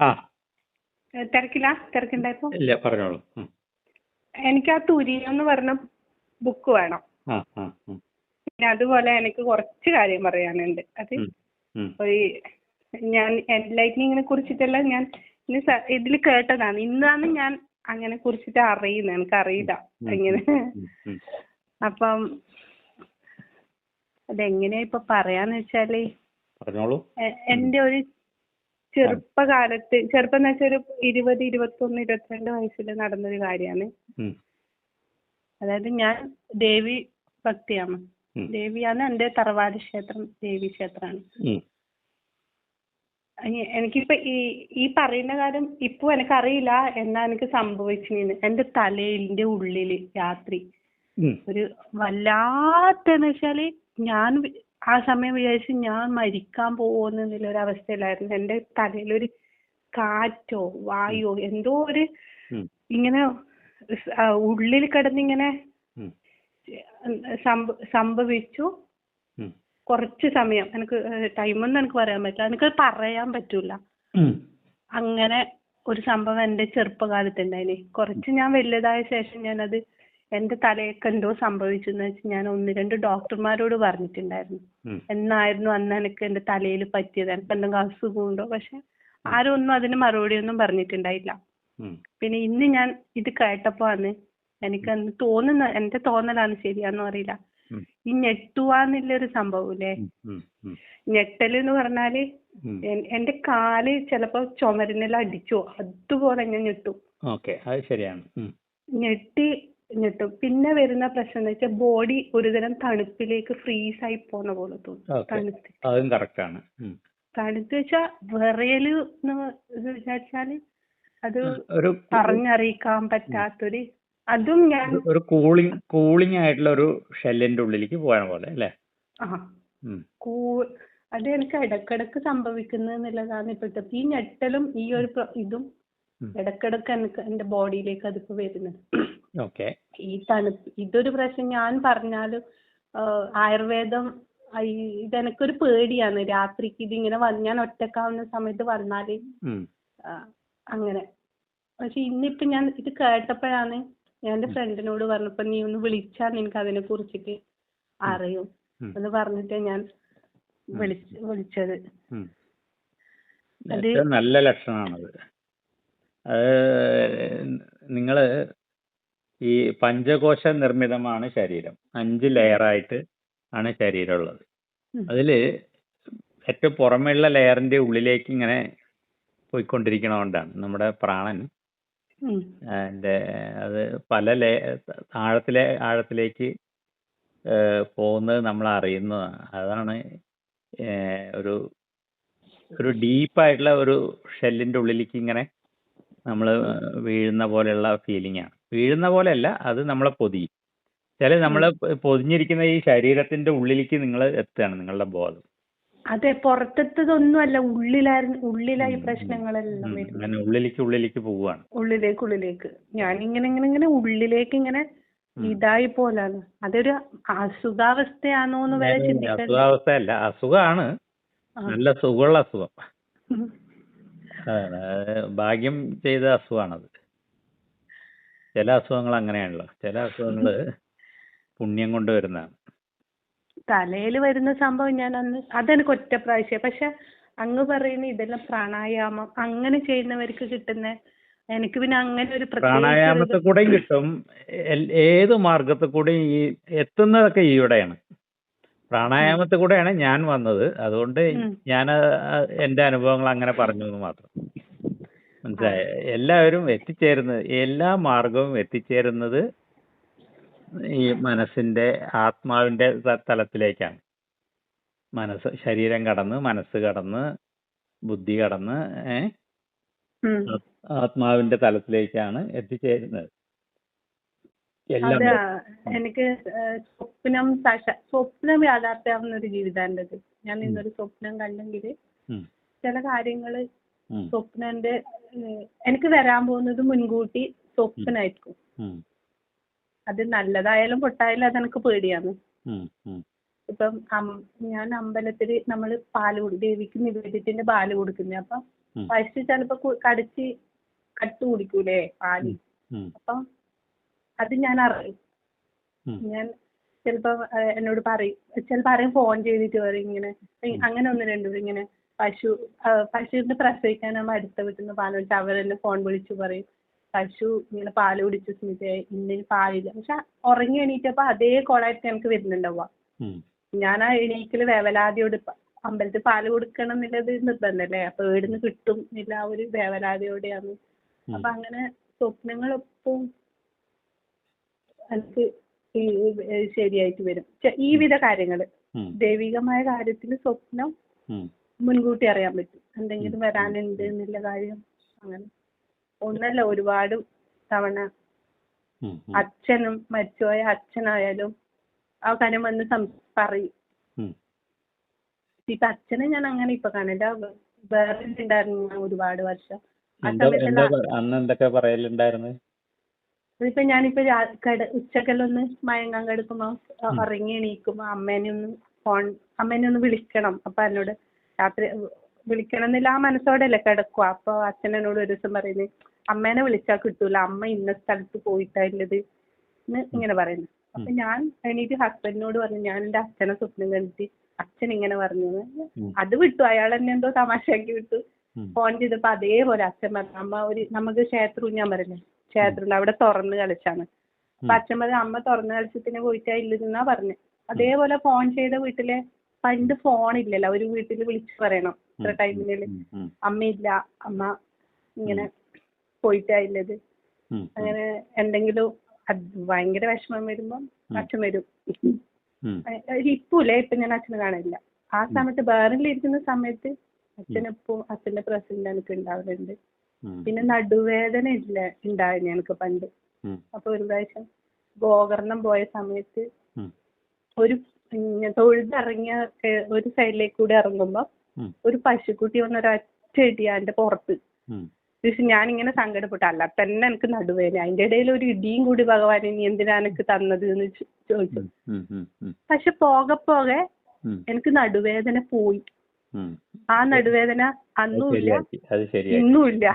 ആ. തിരക്കില്ല തിരക്കുണ്ടായപ്പോ? ഇല്ല പറഞ്ഞോളൂ. എനിക്ക് ആ തുരി എന്ന് പറഞ്ഞ ബുക്ക് വേണം. ആ ആ ഉം. പിന്നെ അതുപോലെ എനിക്ക് കുറച്ച് കാര്യം പറയാനുണ്ട്. അത്. ഒരു ഞാൻ എൻലൈറ്റനിങ്ങിനെ കുറിച്ചിട്ടല്ല ഞാൻ ഇതിൽ കേട്ടതാണ്. ഇന്നാണ് ഞാൻ അങ്ങനെ കുറിച്ചിട്ട് അറിയുന്നത് എനിക്ക് അറിയില്ല അങ്ങനെ എങ്ങനെ. അപ്പം അതെങ്ങനെയാ ഇപ്പൊ പറയാന്ന് വെച്ചാൽ എന്റെ ഒരു ചെറുപ്പകാലത്ത് ചെറുപ്പം എന്ന് വെച്ചാൽ ഒരു ഇരുപത് ഇരുപത്തൊന്ന് ഇരുപത്തിരണ്ട് വയസ്സിൽ നടന്നൊരു കാര്യമാണ് അതായത് ഞാൻ ദേവി ഭക്തിയാണ്. ദേവിയാണ് എന്റെ തറവാട് ക്ഷേത്രം ദേവി ക്ഷേത്രമാണ്. എനിക്കിപ്പോ ഈ ഈ പറയുന്ന കാര്യം ഇപ്പൊ എനിക്കറിയില്ല എന്നാ എനിക്ക് സംഭവിച്ചിന് എന്റെ തലയിലിന്റെ ഉള്ളിൽ രാത്രി. ഒരു വല്ലാത്തെന്ന് വെച്ചാൽ ഞാൻ ആ സമയം വിചാരിച്ചു ഞാൻ മരിക്കാൻ പോകുന്നുള്ള ഒരു അവസ്ഥയിലായിരുന്നു എന്റെ തലയിലൊരു കാറ്റോ വായോ എന്തോ ഒരു ഇങ്ങനെ ഉള്ളിൽ കിടന്നിങ്ങനെ ഇങ്ങനെ സംഭവിച്ചു. കുറച്ച് സമയം എനിക്ക് ടൈമൊന്നും എനിക്ക് പറയാൻ പറ്റില്ല. എനിക്ക് പറയാൻ പറ്റൂല. അങ്ങനെ ഒരു സംഭവം എന്റെ ചെറുപ്പകാലത്ത് ഉണ്ടായിന് കുറച്ച് ഞാൻ വലുതായ ശേഷം ഞാനത് എന്റെ തലയൊക്കെ എന്തോ സംഭവിച്ചു എന്ന് വെച്ച് ഞാൻ ഒന്ന് രണ്ട് ഡോക്ടർമാരോട് പറഞ്ഞിട്ടുണ്ടായിരുന്നു. എന്നായിരുന്നു അന്ന് എനിക്ക് എന്റെ തലയിൽ പറ്റിയത്. എനിക്ക് എന്തെങ്കിലും അസുഖമുണ്ടോ പക്ഷെ ആരും ഒന്നും അതിന് മറുപടി ഒന്നും പറഞ്ഞിട്ടുണ്ടായില്ല. പിന്നെ ഇന്ന് ഞാൻ ഇത് കേട്ടപ്പോ ആണ് എനിക്ക് അന്ന് തോന്നുന്ന എന്റെ തോന്നലാണ് ശരിയാന്ന് അറിയില്ല. ഈ ഞെട്ടുവാന്നുള്ളൊരു സംഭവമില്ലേ. ഞെട്ടൽ എന്ന് പറഞ്ഞാൽ എന്റെ കാൽ ചിലപ്പോ ചുമരിനെല്ലാം അടിച്ചു. അതുപോലെ ഞാൻ ഞെട്ടും. ഓക്കെ അത് ശരിയാണ്. ഉം. ഞെട്ടി ഞെട്ടും പിന്നെ വരുന്ന പ്രശ്നം എന്ന് വെച്ചാൽ ബോഡി ഒരുതരം തണുപ്പിലേക്ക് ഫ്രീസ് ആയി പോകുന്ന പോലെ തോന്നും. തണുത്ത്. അതും കറക്റ്റാണ്. തണുത്ത് വെച്ചാൽ വിറയൽ എന്ന് വിചാരിച്ചാൽ അത് പറഞ്ഞറിയിക്കാൻ പറ്റാത്തൊരു അതും ഞാൻ ഒരു- കൂളിംഗ് കൂളിംഗ് ആയിട്ടുള്ള ഒരു ഷെല്ലിന്റെ ഉള്ളിലേക്ക് പോയ പോലെ അല്ലേ? അത് എനിക്ക് ഇടക്കിടക്ക് സംഭവിക്കുന്നത് എന്നുള്ളതാണ് ഇപ്പോഴത്തെ ഈ ഞെട്ടലും ഈ ഒരു ഇതും. ഇടക്കിടക്ക് എനിക്ക് എന്റെ ബോഡിയിലേക്ക് അതിപ്പോ വരുന്നത്. ഈ തണുപ്പ് ഇതൊരു പ്രശ്നം ഞാൻ പറഞ്ഞാലും ആയുർവേദം ഈ- ഇതെനക്കൊരു പേടിയാണ്. രാത്രിക്ക് ഇതിങ്ങനെ വന്ന് ഞാൻ ഒറ്റക്കാവുന്ന സമയത്ത് വന്നാൽ. അങ്ങനെ. പക്ഷെ ഇന്നിപ്പോ ഞാൻ ഇത് കേട്ടപ്പോഴാണ് ഞാൻ എന്റെ ഫ്രണ്ടിനോട് പറഞ്ഞപ്പോ നീ ഒന്ന് വിളിച്ചാ നിനക്ക് അതിനെ കുറിച്ചിട്ട് അറിയും. എന്ന് പറഞ്ഞിട്ട് ഞാൻ വിളിച്ച് വിളിച്ചത്. നല്ല ലക്ഷണമാണത് അത് നിങ്ങൾ ഈ പഞ്ചകോശ നിർമ്മിതമാണ് ശരീരം. അഞ്ച് ലെയറായിട്ട് ആണ് ശരീരം ഉള്ളത്. അതിൽ ഏറ്റവും പുറമെയുള്ള ലെയറിന്റെ ഉള്ളിലേക്ക് ഇങ്ങനെ പോയിക്കൊണ്ടിരിക്കണോണ്ടാണ് നമ്മുടെ പ്രാണൻ അത് പല ലേ ആഴത്തിലെ ആഴത്തിലേക്ക് പോകുന്നത് നമ്മൾ അറിയുന്നതാണ്. അതാണ് ഒരു ഒരു ഡീപ്പായിട്ടുള്ള ഒരു ഷെല്ലിന്റെ ഉള്ളിലേക്ക് ഇങ്ങനെ നമ്മൾ വീഴുന്ന പോലെയുള്ള ഫീലിംഗ് ആണ്. വീഴുന്ന പോലെയല്ല അത് നമ്മളെ പൊതിയും ചില നമ്മൾ പൊതിഞ്ഞിരിക്കുന്ന ഈ ശരീരത്തിന്റെ ഉള്ളിലേക്ക് നിങ്ങൾ എത്തുകയാണ് നിങ്ങളുടെ ബോധം അതെ പുറത്തെത്തതൊന്നും അല്ല ഉള്ളിലായിരുന്നു ഉള്ളിലായി ഉം, പ്രശ്നങ്ങളെല്ലാം ഉം. വരുന്നത് അങ്ങനെ ഉള്ളിലേക്ക് ഉള്ളിലേക്ക് പോവുകയാണ് ഉള്ളിലേക്ക് ഉള്ളിലേക്ക് ഞാൻ ഇങ്ങനെ ഇങ്ങനെ ഇങ്ങനെ ഉള്ളിലേക്ക് ഇങ്ങനെ ഉം. ഇതായി പോലാണ് അതൊരു അസുഖാവസ്ഥയാണോ എന്ന് വരെ ചിന്തിക്കാൻ അസുഖാവസ്ഥയല്ല അസുഖമാണ് ആ. നല്ല സുഖമുള്ള അസുഖം ഉം. അതാണ്. അത് ഭാഗ്യം ചെയ്ത അസുഖമാണത് ചില അസുഖങ്ങൾ അങ്ങനെയാണല്ലോ. ചില അസുഖങ്ങൾ പുണ്യം കൊണ്ട് വരുന്നതാണ്. തലയിൽ വരുന്ന സംഭവം ഞാൻ അന്ന് അതെനിക്ക് ഒറ്റ പ്രാവശ്യം. പക്ഷെ അങ്ങ് പറയുന്ന ഇതെല്ലാം പ്രാണായാമം അങ്ങനെ ചെയ്യുന്നവർക്ക് കിട്ടുന്ന എനിക്ക് പിന്നെ അങ്ങനെ ഒരു പ്രാണായാമത്തെ കൂടെയും കിട്ടും. ഏത് മാർഗത്തിൽ കൂടെയും ഈ എത്തുന്നതൊക്കെ ഈയിടെയാണ് പ്രാണായാമത്തിൽ കൂടെയാണ് ഞാൻ വന്നത്. അതുകൊണ്ട് ഞാൻ എന്റെ അനുഭവങ്ങൾ അങ്ങനെ പറഞ്ഞു എന്ന് മാത്രം. മനസ്സിലായ? എല്ലാവരും എത്തിച്ചേരുന്നത് എല്ലാ മാർഗവും എത്തിച്ചേരുന്നത് ഈ മനസ്സിന്റെ ആത്മാവിന്റെ തലത്തിലേക്കാണ്. മനസ്സ് ശരീരം കടന്ന് മനസ്സ് കടന്ന് ബുദ്ധി കടന്ന് ഏഹ് ആത്മാവിന്റെ തലത്തിലേക്കാണ് എത്തിച്ചേരുന്നത്. എനിക്ക് സ്വപ്നം സ്വപ്നം യാഥാർത്ഥ്യമാവുന്ന ഒരു ജീവിതാണ് ഞാൻ ഇന്നൊരു സ്വപ്നം കണ്ടെങ്കിൽ ചില കാര്യങ്ങൾ സ്വപ്നന്റെ എനിക്ക് വരാൻ പോകുന്നത് മുൻകൂട്ടി സ്വപ്നായിരിക്കും. അത് നല്ലതായാലും പൊട്ടായാലും അതെനിക്ക് പേടിയാണ്. ഇപ്പം ഞാൻ അമ്പലത്തിൽ നമ്മൾ പാൽ ദേവിക്ക് നിവേദ്യത്തിന്റെ പാൽ കൊടുക്കുന്നത് അപ്പം. പശു ചിലപ്പോ കടിച്ച് കട്ട് കുടിക്കൂലേ പാൽ? അപ്പൊ അത് ഞാൻ അറിയും. ഞാൻ ചിലപ്പോ എന്നോട് പറയും ചിലപ്പോ ആരെയും ഫോൺ ചെയ്തിട്ട് പറയും ഇങ്ങനെ. അങ്ങനെ ഒന്ന് രണ്ടു ഇങ്ങനെ പശു പശുവിനെ പ്രസവിക്കാനാകുമ്പോൾ പ്രസവിക്കാനാകുമ്പോ അടുത്ത വീട്ടിൽ നിന്ന് പാൽ വിളിച്ച് അവരെന്നെ ഫോൺ വിളിച്ച് പറയും. പശു ഇങ്ങനെ പാൽ കുടിച്ച് സ്മിതയെ ഇന്നിന് പാലില്ല. പക്ഷെ ഉറങ്ങി എണീറ്റപ്പോ അതേ കോളായിട്ട് എനിക്ക് വരുന്നുണ്ടാവുക. ഞാൻ ആ എണീക്കൽ വേവലാതിയോട് അമ്പലത്തിൽ പാൽ കൊടുക്കണം എന്നുള്ളത് നിർബന്ധമല്ലേ അപ്പൊ എവിടുന്ന് കിട്ടും എന്നില്ല ആ ഒരു വേവലാതിയോടെയാണ്. അപ്പൊ അങ്ങനെ സ്വപ്നങ്ങൾ എപ്പോഴും എനിക്ക് ശരിയായിട്ട് വരും. ഈ വിധ കാര്യങ്ങൾ. ദൈവികമായ കാര്യത്തിൽ സ്വപ്നം. മുൻകൂട്ടി അറിയാൻ പറ്റും. എന്തെങ്കിലും വരാനുണ്ട് എന്നുള്ള കാര്യം അങ്ങനെ. ഒന്നല്ല ഒരുപാട് തവണ. അച്ഛനും മരിച്ചുപോയ അച്ഛനായാലും ആ കാര്യം വന്ന് പറയും. ഇപ്പൊ അച്ഛനെ ഞാൻ അങ്ങനെ ഇപ്പൊ കാണില്ല വേറെ ഉണ്ടായിരുന്നു ഒരുപാട് വർഷം. ആ എന്താ എന്താ സമയത്ത് പ- അന്ന് എന്തൊക്കെ പറയലുണ്ടായിരുന്നു? ഇപ്പൊ ഞാനിപ്പോ ഉച്ചക്കെല്ലാം ഒന്ന് ഉച്ചക്കെല്ലൊന്ന് മയങ്ങാൻ കിടക്കുമ്പോ ഉറങ്ങി എണീക്കുമ്പോ അമ്മേനെ ഒന്ന് ഫോൺ അമ്മേനെ ഒന്ന് വിളിക്കണം. അപ്പൊ എന്നോട് രാത്രി വിളിക്കണമെന്നില്ല. ആ മനസ്സോടെയല്ലേ കിടക്കുക. അപ്പൊ അച്ഛൻ എന്നോട് ഒരു ദിവസം പറയുന്നത് അമ്മേനെ വിളിച്ചാൽ കിട്ടൂല. അമ്മ ഇന്ന സ്ഥലത്ത് പോയിട്ടുള്ളത് എന്ന് ഇങ്ങനെ പറയുന്നു. അപ്പൊ ഞാൻ എണീറ്റ് ഹസ്ബൻഡിനോട് പറഞ്ഞു ഞാൻ എന്റെ അച്ഛനെ സ്വപ്നം കണ്ടിട്ട് അച്ഛൻ ഇങ്ങനെ പറഞ്ഞു. അത് വിട്ടു. അയാൾ എന്നെ എന്തോ തമാശയാക്കി വിട്ടു. ഫോൺ ചെയ്തപ്പോ അതേപോലെ അച്ഛൻ പറഞ്ഞു അമ്മ ഒരു നമുക്ക് ക്ഷേത്രം ഞാൻ പറഞ്ഞു ക്ഷേത്രം അവിടെ തുറന്ന് കളിച്ചാണ്. അപ്പൊ അച്ഛൻ പറഞ്ഞു അമ്മ തുറന്ന് കളിച്ചതിന് പോയിട്ടാ ഇല്ലെന്നാ പറഞ്ഞു. അതേപോലെ ഫോൺ ചെയ്ത വീട്ടിലെ പണ്ട് ഫോൺ ഇല്ലല്ലോ. ഒരു വീട്ടിൽ വിളിച്ചു പറയണം. ഇത്ര ടൈമിനുള്ളിൽ. ഉം. അമ്മയില്ല അമ്മ ഇങ്ങനെ പോയിട്ടാ ഇല്ലത് അങ്ങനെ എന്തെങ്കിലും ഭയങ്കര വിഷമം വരുമ്പം അച്ഛൻ വരും. ഇപ്പൂല്ലേ? ഇപ്പൊ ഞാൻ അച്ഛനെ കാണില്ല. ആ സമയത്ത് ബേറിലിരിക്കുന്ന സമയത്ത് അച്ഛനെപ്പോ അച്ഛന്റെ പ്രസന്റ് എനിക്ക് ഉണ്ടാവലുണ്ട്. പിന്നെ നടുവേദന ഇല്ല ഉണ്ടായിരുന്നു എനിക്ക് പണ്ട്. അപ്പൊ ഒരു പ്രാവശ്യം ഗോകർണം പോയ സമയത്ത് ഒരു തൊഴുതിറങ്ങിയ ഒരു സൈഡിലേക്ക് കൂടി ഇറങ്ങുമ്പോ ഒരു പശുക്കുട്ടി വന്ന് ഒരൊറ്റ എന്റെ പുറത്ത് ഞാൻ ഇങ്ങനെ സങ്കടപ്പെട്ടു. അല്ല തന്നെ എനിക്ക് നടുവേദന. അതിന്റെ ഇടയിൽ ഒരു ഇടിയും കൂടി ഭഗവാൻ ഇനി എന്തിനാ എനിക്ക് തന്നത് എന്ന് ചോദിച്ചു. പക്ഷെ പോകെ പോകെ എനിക്ക് നടുവേദന പോയി. ആ നടുവേദന അന്നുമില്ല അന്നും ഇല്ല അത് ശരിയാക്കി. ഇന്നും ഇല്ല.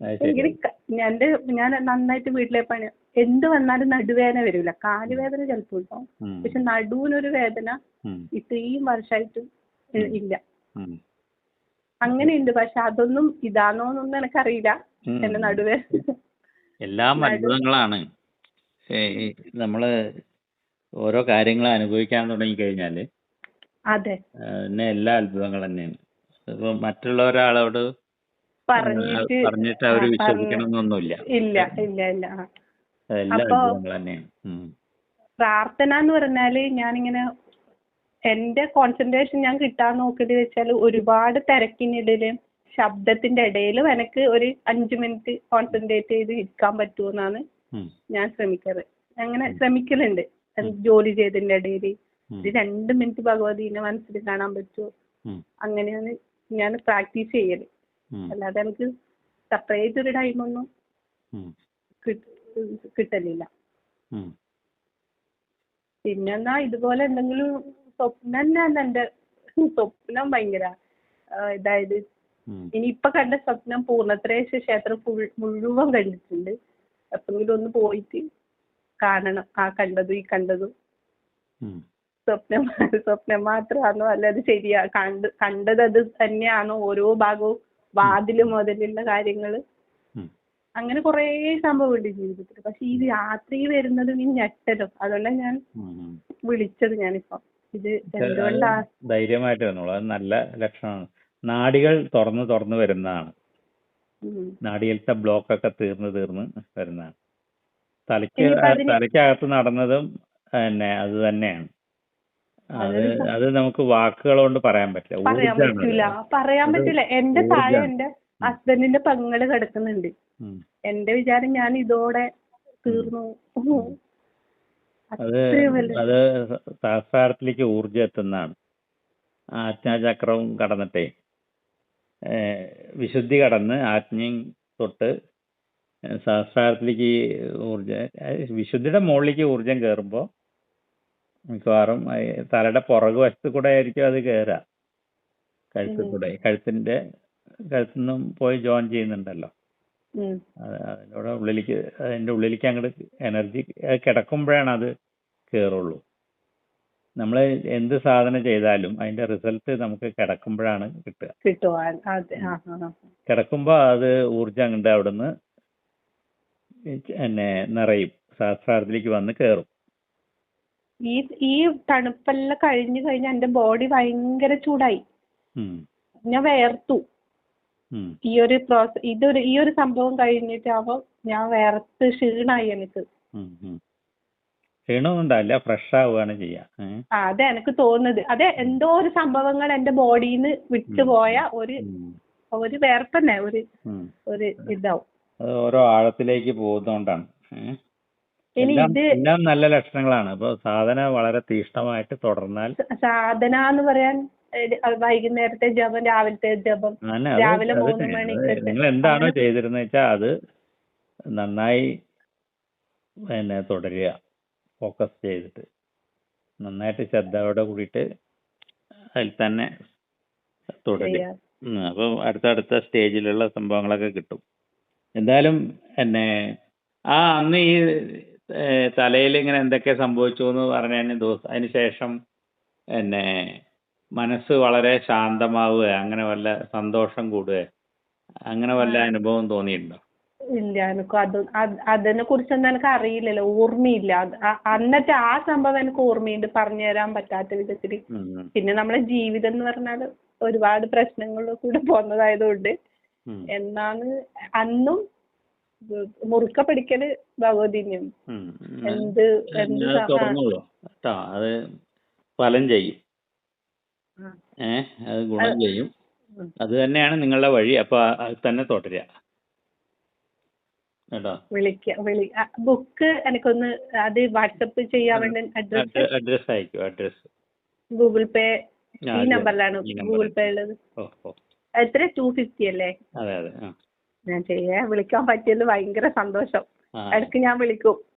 അത് എനിക്ക് എന്റെ ഞാൻ നന്നായിട്ട് വീട്ടിലെ പണി എന്ത് വന്നാലും നടുവേദന വരില്ല കാലുവേദന ചിലപ്പോൾ ഉണ്ടാവും. പക്ഷെ നടുവിനൊരു വേദന ഇത്രയും വർഷമായിട്ടും ഇല്ല. അങ്ങനെയുണ്ട്. പക്ഷെ അതൊന്നും ഇതാണോന്നൊന്നും എനിക്കറിയില്ല. എന്റെ നടുവേദന എല്ലാം അത്ഭുതങ്ങളാണ് നമ്മൾ ഓരോ കാര്യങ്ങൾ അനുഭവിക്കാൻ തുടങ്ങിക്കഴിഞ്ഞാൽ അതെ. പിന്നെ എല്ലാ അത്ഭുതങ്ങൾ തന്നെയാണ്. ഇപ്പൊ മറ്റുള്ള ഒരാളോട് പറഞ്ഞിട്ട് അവർ വിശ്വസിക്കണം ഇല്ല ഇല്ല ഇല്ല. അപ്പൊ- പ്രാർത്ഥന എന്ന് പറഞ്ഞാൽ ഞാനിങ്ങനെ എന്റെ കോൺസെൻട്രേഷൻ ഞാൻ കിട്ടാൻ നോക്കിയത് വെച്ചാൽ ഒരുപാട് തിരക്കിനിടയിൽ ശബ്ദത്തിന്റെ ഇടയിലും എനിക്ക് ഒരു അഞ്ച് മിനിറ്റ് കോൺസെൻട്രേറ്റ് ചെയ്ത് ഇരിക്കാൻ പറ്റുമെന്നാണ് എന്നാണ് ഞാൻ ശ്രമിക്കാറ്. അങ്ങനെ ശ്രമിക്കലുണ്ട്. ജോലി ചെയ്തതിന്റെ ഇടയിൽ ഇത് രണ്ട് മിനിറ്റ് ഭഗവതിനെ മനസ്സിൽ കാണാൻ പറ്റുമോ അങ്ങനെയാണ് ഞാൻ പ്രാക്ടീസ് ചെയ്യൽ. അല്ലാതെ എനിക്ക് സെപ്പറേറ്റ് ഒരു ടൈമൊന്നും കിട്ട- കിട്ടലില്ല. പിന്നെന്നാ ഇതുപോലെ എന്തെങ്കിലും സ്വപ്നം തന്നെയാണ് എന്റെ സ്വപ്നം ഭയങ്കര ഇതായത്. ഇനിയിപ്പൊ കണ്ട സ്വപ്നം പൂർണത്രേശ്വര ക്ഷേത്രം മുഴുവൻ കണ്ടിട്ടുണ്ട് എപ്പോഴെങ്കിലും ഒന്ന് പോയിട്ട് കാണണം ആ കണ്ടതും ഈ കണ്ടതും. സ്വപ്നം സ്വപ്നം മാത്രമാണോ അല്ല അത് ശരിയാ കണ്ട് കണ്ടത് അത് തന്നെയാണോ ഓരോ ഭാഗവും വാതിൽ മുതലുള്ള കാര്യങ്ങൾ. അങ്ങനെ കുറേ സംഭവമുണ്ട് ജീവിതത്തിൽ പക്ഷെ ഈ രാത്രി വരുന്നത് ഈ ഞെട്ടലും അതുകൊണ്ടാണ് ഞാൻ. വിളിച്ചത് ഞാനിപ്പോ. ഇത് എന്തുകൊണ്ടാ? ധൈര്യമായിട്ട് വന്നോളൂ. അത് നല്ല ലക്ഷണമാണ്. നാടികൾ തുറന്ന് തുറന്ന് വരുന്നതാണ്. നാടികളുടെ ബ്ലോക്ക് ഒക്കെ തീർന്ന് തീർന്ന് വരുന്നതാണ്. തലയ്ക്ക് തലയ്ക്കകത്ത് നടന്നതും പിന്നെ അത് തന്നെയാണ്. അത് അത് നമുക്ക് വാക്കുകൾ കൊണ്ട് പറയാൻ പറ്റില്ല. പറയാൻ പറ്റില്ല എന്റെ താഴെ. എന്റെ ഹസ്ബൻഡിന്റെ പങ്ങൾ കിടക്കുന്നുണ്ട്. എന്റെ വിചാരം ഞാൻ ഇതോടെ തീർന്നു. അത്. സഹസ്രാരത്തിലേക്ക് ഊർജം എത്തുന്നതാണ്. ആജ്ഞാചക്രവും കടന്നിട്ടേ. വിശുദ്ധി കടന്ന് ആജ്ഞയും തൊട്ട് സഹസ്രാരത്തിലേക്ക് ഊർജം വിശുദ്ധിയുടെ മുകളിലേക്ക് ഊർജം കയറുമ്പോൾ മിക്കവാറും തലയുടെ പുറകു വശത്ത് കൂടെ ആയിരിക്കും അത് കയറുക കഴുത്തിൽ. കൂടെ കഴുത്തിന്റെ കഴുത്തു നിന്നും പോയി ജോയിൻ ചെയ്യുന്നുണ്ടല്ലോ. അതിനോട് അത് ഉള്ളിലേക്ക് അതിന്റെ ഉള്ളിലേക്ക് അങ്ങോട്ട് എനർജി കിടക്കുമ്പോഴാണ് അത് കയറുള്ളൂ നമ്മൾ എന്ത് സാധനം ചെയ്താലും അതിന്റെ റിസൾട്ട് നമുക്ക് കിടക്കുമ്പോഴാണ് കിട്ടുക. കിടക്കുമ്പോ അതെ. കിടക്കുമ്പോൾ ഊർജം അങ്ങോട്ട് അവിടുന്ന് എന്നെ നിറയും. ശാസ്ത്രാർത്ഥത്തിലേക്ക് വന്ന് കയറും ഈ ഈ തണുപ്പെല്ലാം കഴിഞ്ഞു കഴിഞ്ഞാൽ എന്റെ ബോഡി ഭയങ്കര ചൂടായി. ഞാൻ വേർത്തു. ഈ ഒരു പ്രോസസ് ഇതൊരു ഈ ഒരു സംഭവം കഴിഞ്ഞിട്ടാവുമ്പോ ഞാൻ വേർത്ത് ക്ഷീണായി എനിക്ക്. ക്ഷീണമൊന്നും ഉണ്ടാവില്ല ഫ്രഷ് ആവുകയാണ് ചെയ്യുക ആ അതെ എനിക്ക് തോന്നുന്നത്. അതെ എന്തോ ഒരു സംഭവങ്ങൾ എന്റെ ബോഡിയിൽ നിന്ന് വിട്ടുപോയ ഒരു. ഒരു വേർപ്പന്നെ ഒരു. ഒരു ഇതാവും. ഓരോ ആഴത്തിലേക്ക് പോകുന്നോണ്ടാണ്. എല്ലാം നല്ല ലക്ഷണങ്ങളാണ്. അപ്പോൾ സാധന വളരെ തീഷ്ണമായിട്ട് തുടർന്നാൽ സാധന എന്ന് പറയാൻ വൈകുന്നേരത്തെ ജപം രാവിലത്തെ ജപം രാവിലെ മൂന്ന്. മണിക്ക് നിങ്ങൾ എന്താണോ ചെയ്തിരുന്നത് വെച്ചാൽ അത് നന്നായി പിന്നെ തുടരുക. ഫോക്കസ് ചെയ്തിട്ട്. നന്നായിട്ട് ശ്രദ്ധയോടെ കൂടിയിട്ട് അതിൽ തന്നെ തുടരുക. അപ്പോൾ അടുത്തടുത്ത സ്റ്റേജിലുള്ള സംഭവങ്ങളൊക്കെ കിട്ടും. എന്തായാലും എന്നെ ആ അന്ന് ഈ തലയിൽ ഇങ്ങനെ എന്തൊക്കെ സംഭവിച്ചു എന്ന് പറഞ്ഞതിന് ദിവസം അതിന് ശേഷം എന്നെ മനസ്സ് വളരെ ശാന്തമാവുക അങ്ങനെ വല്ല സന്തോഷം കൂടുക അങ്ങനെ വല്ല അനുഭവം തോന്നിയിട്ടുണ്ടോ? ഇല്ല എനിക്ക് അത് അത്- കുറിച്ച് കുറിച്ചൊന്നും എനിക്ക് അറിയില്ലല്ലോ. ഓർമ്മയില്ല. അത് അ- അന്നത്തെ ആ സംഭവം എനിക്ക് ഓർമ്മയുണ്ട്. പറഞ്ഞു തരാൻ പറ്റാത്ത വിധത്തിൽ. ഉം, ഉം, പിന്നെ നമ്മുടെ ജീവിതം എന്ന് പറഞ്ഞാൽ ഒരുപാട് പ്രശ്നങ്ങളിലൂടെ കൂടെ പോന്നതായതുകൊണ്ട് ഉം, എന്നാണ് അന്നും മുറുക്ക പിടിക്കൽ ഭഗവതിനെയും ഉം. എന്ത് എന്ത് അത് സ- ആ, തുറന്നോളൂ. കേട്ടോ. അത് ഫലം ചെയ്യും. ആ. ഏ അത് ഗുണം ചെയ്യും. അത് തന്നെയാണ് നിങ്ങളുടെ വഴി. അപ്പോൾ അത് തന്നെ തുടരുക ബുക്ക് എനിക്കൊന്ന് അത് വാട്സപ്പ് ചെയ്യാൻ വേണ്ടി അഡ്രസ് അഡ്രസ് അയക്കും അഡ്രസ് ഗൂഗിൾ പേ ഈ നമ്പറിലാണ് ഗൂഗിൾ പേ ഉള്ളത് എത്ര? ടു ഫിഫ്റ്റി അല്ലേ? ഞാൻ ചെയ്യാ. വിളിക്കാൻ പറ്റിയതിൽ ഭയങ്കര സന്തോഷം. ഇടയ്ക്ക് ഇടയ്ക്ക് ഞാൻ വിളിക്കും.